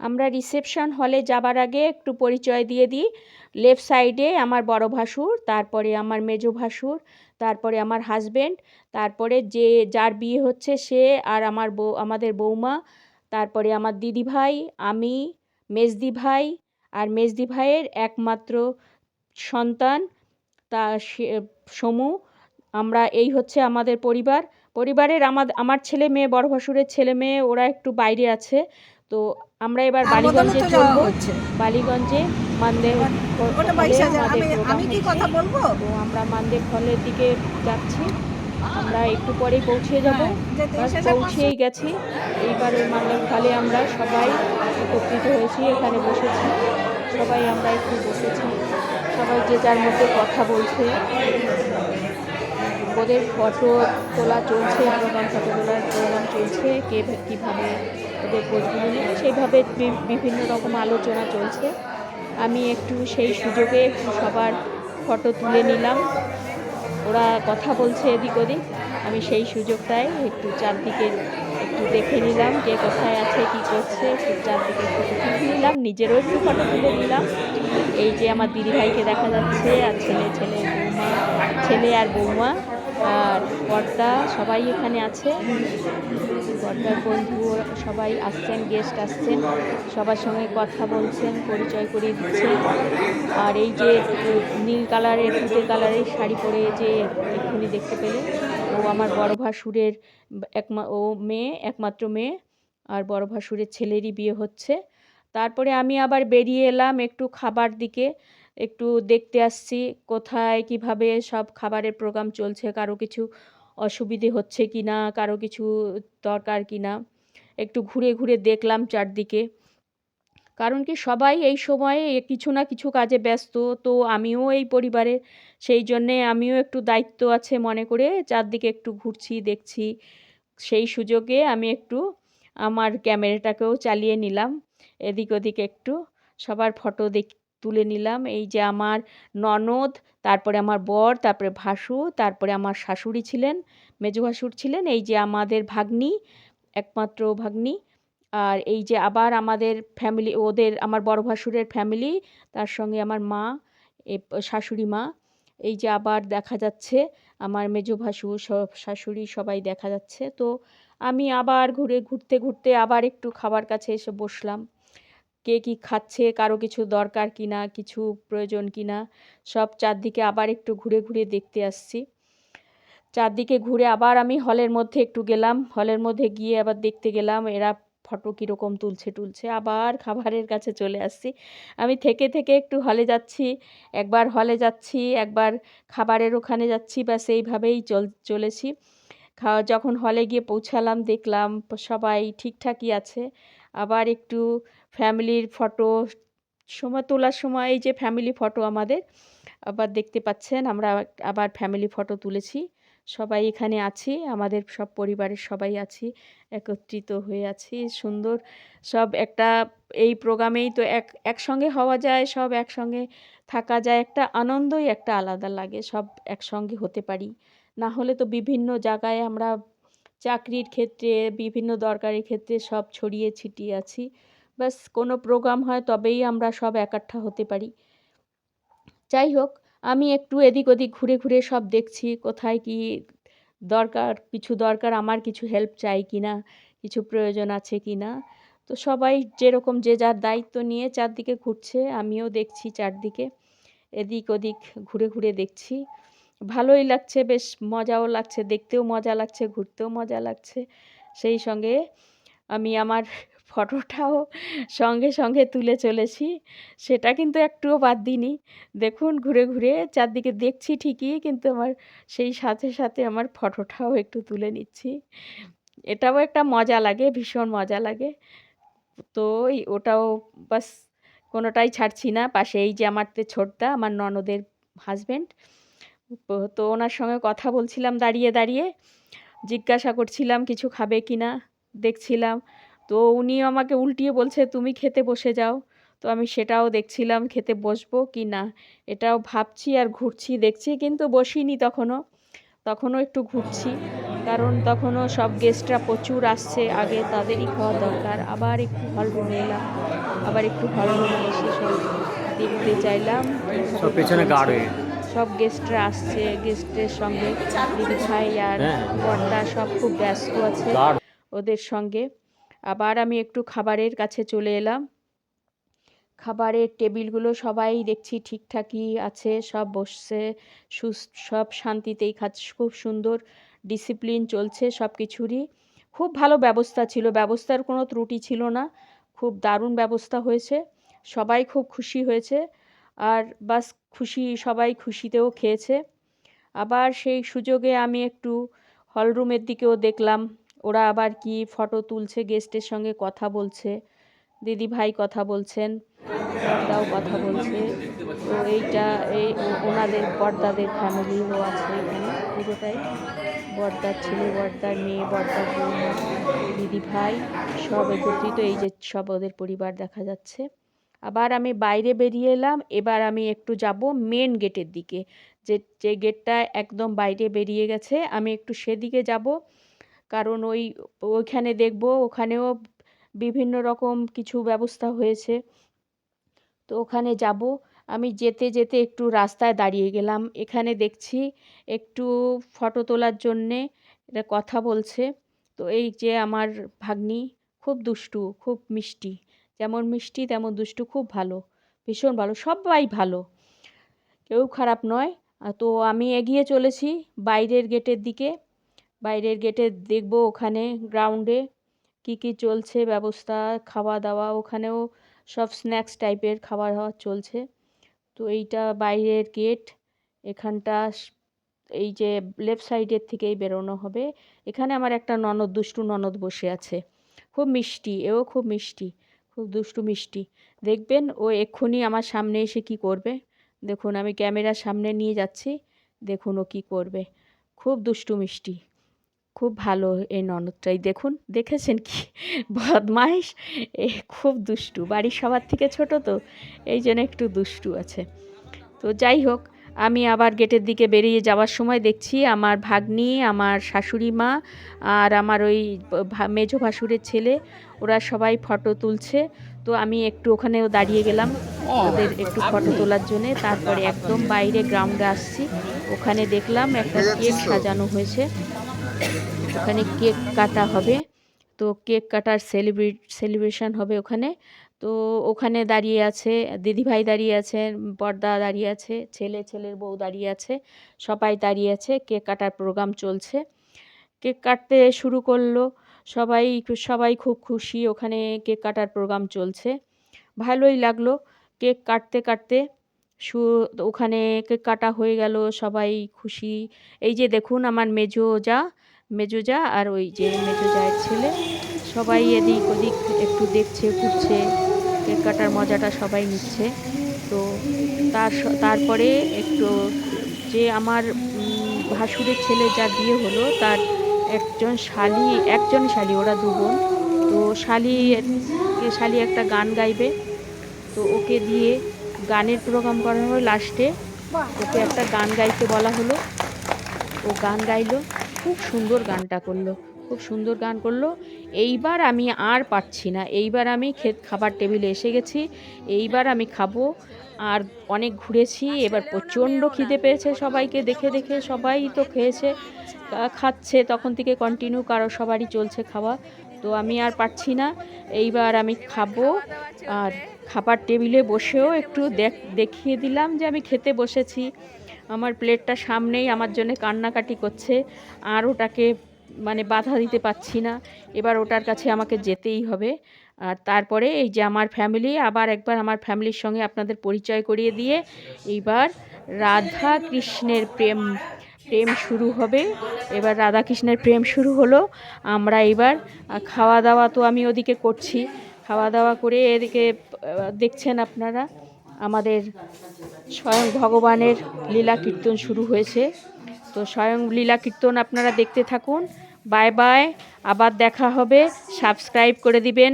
আমরা রিসেপশন হলে যাবার আগে একটু পরিচয় দিয়ে দিই। লেফট সাইডে আমার বড় ভাসুর, তারপরে আমার মেজো ভাসুর, তারপরে আমার হাজবেন্ড তারপরে যে, যার বিয়ে হচ্ছে সে আর আমার বউ, আমাদের বৌমা তারপরে আমার দিদি ভাই, আমি, মেজদি ভাই আর মেজদি ভাইয়ের একমাত্র সন্তান, তা সমু। আমরা, এই হচ্ছে আমাদের পরিবার। পরিবারের আমার আমার ছেলে মেয়ে, বড় ভাসুরের ছেলে মেয়ে, ওরা একটু বাইরে আছে। তো আমরা এবার বদলে বালিগঞ্জে চলবো। বালিগঞ্জে মানদেব আমাদের আমি কি কথা বলব? তো আমরা মানদেব হলের দিকে যাচ্ছি। আমরা একটু পরে পৌঁছে যাব। হ্যাঁ, পৌঁছেই গেছি। এইবার ওই মানদেব হলে আমরা সবাই একত্রিত হয়েছি এখানে বসেছি। সবাই আমরা একটু বসেছি। সবাই যে যার মধ্যে কথা বলছে। ওদের ফটো তোলা চলছে প্রোগ্রাম ফটো তোলার প্রোগ্রাম চলছে, কে কীভাবে ওদের পোজগুলো নেবে সেইভাবে বিভিন্ন রকম আলোচনা চলছে। আমি একটু সেই সুযোগে সবার ফটো তুলে নিলাম। ওরা কথা বলছে এদিক ওদিক। আমি সেই সুযোগটায় একটু চারদিকে একটু দেখে নিলাম কে কোথায় আছে, কি করছে, একটু চারদিকে ফটো তুলে নিলাম, নিজেরও একটু ফটো তুলে নিলাম। এই যে আমার দিদিভাইকে দেখা যাচ্ছে আর ছেলে ছেলে বৌমা, ছেলে আর বৌমা। আর বর্দা সবাই এখানে আছে। বর্দার বন্ধু সবাই আসছেন গেস্ট আসছেন, সবার সঙ্গে কথা বলছেন, পরিচয় করিয়ে দিচ্ছেন। আর এই যে নীল কালারের তুতে কালারের শাড়ি পরে যে এক্ষুনি দেখতে পেলে ও আমার বড় ভাসুরের একমা, ও মেয়ে, একমাত্র মেয়ে, আর বড় ভাসুরের ছেলেরই বিয়ে হচ্ছে। তারপরে আমি আবার বেরিয়ে এলাম একটু খাবার দিকে। একটু দেখতে আসছি, কোথায়, কীভাবে সব খাবারের প্রোগ্রাম চলছে, কারও কিছু অসুবিধে হচ্ছে কি না কারও কিছু দরকার কি না একটু ঘুরে ঘুরে দেখলাম চারদিকে। কারণ কি সবাই এই সময়ে কিছু না কিছু কাজে ব্যস্ত, তো আমিও এই পরিবারে, সেই জন্যে আমিও একটু দায়িত্ব আছে মনে করে চারদিকে একটু ঘুরছি, দেখছি। সেই সুযোগে আমি একটু আমার ক্যামেরাটাকেও চালিয়ে নিলাম, এদিক ওদিক একটু। সবার ফটো দেখ তুলে নিলাম। এই যে আমার ননদ, তারপরে আমার বর, তারপরে ভাসু, তারপরে আমার শাশুড়ি ছিলেন, মেজো ভাসুর ছিলেন, এই যে আমাদের ভাগ্নি, একমাত্র ভাগ্নি। আর এই যে আবার আমাদের ফ্যামিলি ওদের, আমার বড় ভাসুরের ফ্যামিলি তার সঙ্গে আমার মা শাশুড়ি মা। এই যে আবার দেখা যাচ্ছে, আমার মেজো সব শাশুড়ি সবাই দেখা যাচ্ছে। তো আমি আবার ঘুরে, ঘুরতে ঘুরতে আবার একটু খাবার কাছে এসে বসলাম। কে কী খাচ্ছে, কারও কিছু দরকার কি না কিছু প্রয়োজন কি না সব চারদিকে আবার একটু ঘুরে ঘুরে দেখতে আসছি। চারদিকে ঘুরে আবার আমি হলের মধ্যে একটু গেলাম, হলের মধ্যে গিয়ে আবার দেখতে গেলাম এরা ফটো কীরকম তুলছে টুলছে আবার খাবারের কাছে চলে আসছি। আমি থেকে থেকে একটু হলে যাচ্ছি, একবার হলে যাচ্ছি, একবার খাবারের ওখানে যাচ্ছি বা সেইভাবেই চল, চলেছি। খাওয়া, যখন হলে গিয়ে পৌঁছালাম, দেখলাম সবাই ঠিকঠাকই আছে, আবার একটু ফ্যামিলির ফটো, সময় তোলার সময় এই যে ফ্যামিলি ফটো আমাদের, আবার দেখতে পাচ্ছেন আমরা আবার ফ্যামিলি ফটো তুলেছি। সবাই এখানে আছি, আমাদের সব পরিবারের সবাই আছি, একত্রিত হয়ে আছি, সুন্দর। সব একটা, এই প্রোগ্রামেই তো এক, একসঙ্গে হওয়া যায়, সব একসঙ্গে থাকা যায়, একটা আনন্দই একটা আলাদা লাগে, সব একসঙ্গে হতে পারি। না হলে তো বিভিন্ন জায়গায় আমরা চাকরির ক্ষেত্রে, বিভিন্ন দরকারি ক্ষেত্রে সব ছড়িয়ে ছিটিয়ে আছি। ব্যাস কোনো প্রোগ্রাম হয় তবেই আমরা সব একাঠা হতে পারি। যাই হোক আমি একটু এদিক ওদিক ঘুরে ঘুরে সব দেখছি, কোথায় কি দরকার, কিছু দরকার, আমার কিছু হেল্প চাই কি না, কিছু প্রয়োজন আছে কি না। তো সবাই যেরকম যে যার দায়িত্ব নিয়ে চারদিকে ঘুরছে, আমিও দেখছি চারদিকে, এদিক ওদিক ঘুরে ঘুরে দেখছি। ভালোই লাগছে, বেশ মজাও লাগছে, দেখতেও মজা লাগছে, ঘুরতেও মজা লাগছে। সেই সঙ্গে আমি আমার ফটোটাও সঙ্গে সঙ্গে তুলে চলেছি। সেটা কিন্তু একটুও বাদ দিইনি। দেখুন, ঘুরে ঘুরে চারদিকে দেখছি ঠিকই, কিন্তু আমার সেই সাথে সাথে আমার ফটোটাও একটু তুলে নিচ্ছি। এটাও একটা মজা লাগে, ভীষণ মজা লাগে। তো ওটাও বাস কোনোটাই ছাড়ছি না। পাশে এই যে আমার তে ছোটদা, আমার ননদের হাজবেন্ড তো ওনার সঙ্গে কথা বলছিলাম দাঁড়িয়ে দাঁড়িয়ে। জিজ্ঞাসা করছিলাম, কিছু খাবে কি না দেখছিলাম। তো উনি আমাকে উল্টিয়ে বলছে তুমি খেতে বসে যাও। তো আমি সেটাও দেখছিলাম খেতে বসবো কি না? এটাও ভাবছি আর ঘুরছি দেখছি কিন্তু বসিনি তখনও। তখনও একটু ঘুরছি কারণ তখনও সব গেস্টরা প্রচুর আসছে আগে তাদেরই খাওয়া দরকার আবার একটু হল রুমে এলাম আবার একটু হল রুমে এসে সব দেখতে চাইলাম সব পেছনে গেস্টরা আসছে গেস্টের সঙ্গে দিদি ভাই আর হ্যাঁ। বর্দা সব খুব ব্যস্ত আছে ওদের সঙ্গে। আবার আমি একটু খাবারের কাছে চলে এলাম। খাবারের টেবিলগুলো সবাই দেখছি ঠিকঠাকই আছে, সব বসছে সব শান্তিতেই খাচ্ছে, খুব সুন্দর ডিসিপ্লিন চলছে সব কিছুরই খুব ভালো ব্যবস্থা ছিল, ব্যবস্থার কোনো ত্রুটি ছিল না, খুব দারুণ ব্যবস্থা হয়েছে, সবাই খুব খুশি হয়েছে, আর বাস খুশি, সবাই খুশিতেও খেয়েছে। আবার সেই সুযোগে আমি একটু হলরুমের দিকেও দেখলাম ওরা আবার কি ফটো তুলছে গেস্টের সঙ্গে কথা বলছে দিদি ভাই কথা বলছেন বর্দাও কথা বলছে। তো এইটা এই ওনাদের, বর্দাদের ফ্যামিলিও আছে এখানে পুরোটাই। বর্দার ছেলে, বর্দার মেয়ে, বর্দার বৌমা দিদি ভাই সব একত্রিত। এই যে সব ওদের পরিবার দেখা যাচ্ছে। আবার আমি বাইরে বেরিয়ে এলাম, এবার আমি একটু যাব মেন গেটের দিকে। যে যে গেটটা একদম বাইরে বেরিয়ে গেছে, আমি একটু সেদিকে যাব। কারণ ওই, ওইখানে দেখব, ওখানেও বিভিন্ন রকম কিছু ব্যবস্থা হয়েছে। তো ওখানে যাব। আমি যেতে যেতে একটু রাস্তায় দাঁড়িয়ে গেলাম। এখানে দেখছি একটু ফটো তোলার জন্যে এটা কথা বলছে। তো এই যে আমার ভাগ্নি খুব দুষ্টু, খুব মিষ্টি। যেমন মিষ্টি, তেমন দুষ্টু, খুব ভালো। ভীষণ ভালো, সবাই ভালো। কেউ খারাপ নয়। তো আমি এগিয়ে চলেছি বাইরের গেটের দিকে। বাইরের গেটে দেখব ওখানে গ্রাউন্ডে কি কি চলছে, ব্যবস্থা খাওয়া দাওয়া ওখানেও সব স্ন্যাক্স টাইপের খাবার দাওয়া চলছে। তো এইটা বাইরের গেট, এখানটা এই যে লেফট সাইডের থেকেই বেরোনো হবে। এখানে আমার একটা ননদ, দুষ্টু ননদ বসে আছে। খুব মিষ্টি, এও খুব মিষ্টি, খুব দুষ্টু মিষ্টি। দেখবেন ও এক্ষুনি আমার সামনে এসে কি করবে? দেখুন, আমি ক্যামেরার সামনে নিয়ে যাচ্ছি, দেখুন ও কী করবে। খুব দুষ্টু মিষ্টি। খুব ভালো এই ননদটাই। দেখুন দেখেছেন কি? বদমাইশ। এ খুব দুষ্টু। বাড়ির সবার থেকে ছোট তো এই জন্য একটু দুষ্টু আছে। তো যাই হোক আমি আবার গেটের দিকে বেরিয়ে যাওয়ার সময় দেখছি আমার ভাগ্নি আমার শাশুড়ি মা আর আমার ওই মেজো ভাসুরের ছেলে ওরা সবাই ফটো তুলছে। তো আমি একটু ওখানেও দাঁড়িয়ে গেলাম ওদের একটু ফটো তোলার জন্যে। তারপরে একদম বাইরে গ্রাউন্ডে আসছি। ওখানে দেখলাম একটা কেক সাজানো হয়েছে। ওখানে কেক কাটা হবে। তো কেক কাটার সেলিব্রেট সেলিব্রেশন হবে ওখানে। তো ওখানে দাঁড়িয়ে আছে, দিদিভাই দাঁড়িয়ে আছে বড়দা দাঁড়িয়ে আছে, ছেলে, ছেলের বউ দাঁড়িয়ে আছে, সবাই দাঁড়িয়ে আছে, কেক কাটার প্রোগ্রাম চলছে। কেক কাটতে শুরু করল, সবাই সবাই খুব খুশি, ওখানে কেক কাটার প্রোগ্রাম চলছে। ভালোই লাগল, কেক কাটতে কাটতে সু, ওখানে কেক কাটা হয়ে গেল, সবাই খুশি। এই যে দেখুন আমার মেজো যা মেজো যা আর ওই যে মেজো জায়ের ছেলে, সবাই এদিক ওদিক একটু দেখছে, ঘুরছে, কেক কাটার মজাটা সবাই নিচ্ছে। তো তার তারপরে একটু যে আমার ভাসুরের ছেলে যা বিয়ে হলো, তার একজন শালি একজন শালি, ওরা দু বোন। তো শালি শালি একটা গান গাইবে। তো ওকে দিয়ে গানের প্রোগ্রাম করা হলো লাস্টে। ওকে একটা গান গাইতে বলা হলো। ও গান গাইলো। খুব সুন্দর গানটা করল, খুব সুন্দর গান করল। এইবার আমি আর পারছি না, এইবার আমি খেত, খাবার টেবিলে এসে গেছি, এইবার আমি খাব। আর অনেক ঘুরেছি, এবার প্রচণ্ড খিদে পেয়েছে সবাইকে, দেখে দেখে সবাই তো খেয়েছে খাচ্ছে, তখন থেকে কন্টিনিউ কারও সবারই চলছে খাওয়া। তো আমি আর পারছি না, এইবার আমি খাব। আর খাবার টেবিলে বসেও একটু দেখ, দেখিয়ে দিলাম যে আমি খেতে বসেছি। আমার প্লেটটা সামনেই আমার জন্য কান্নাকাটি করছে, আর ওটাকে মানে বাধা দিতে পারছি না। এবার ওটার কাছে আমাকে যেতেই হবে। আর তারপরে এই যে আমার ফ্যামিলি আবার একবার আমার ফ্যামিলির সঙ্গে আপনাদের পরিচয় করিয়ে দিয়ে এইবার রাধা কৃষ্ণের প্রেম প্রেম শুরু হবে। এবার রাধা কৃষ্ণের প্রেম শুরু হলো। আমরা এবার খাওয়া দাওয়া তো আমি ওদিকে করছি। খাওয়া দাওয়া করে এদিকে দেখছেন আপনারা। আমাদের স্বয়ং ভগবানের লীলা কীর্তন শুরু হয়েছে। তো স্বয়ং লীলা কীর্তন আপনারা দেখতে থাকুন। বাই বাই, আবার দেখা হবে। সাবস্ক্রাইব করে দিবেন।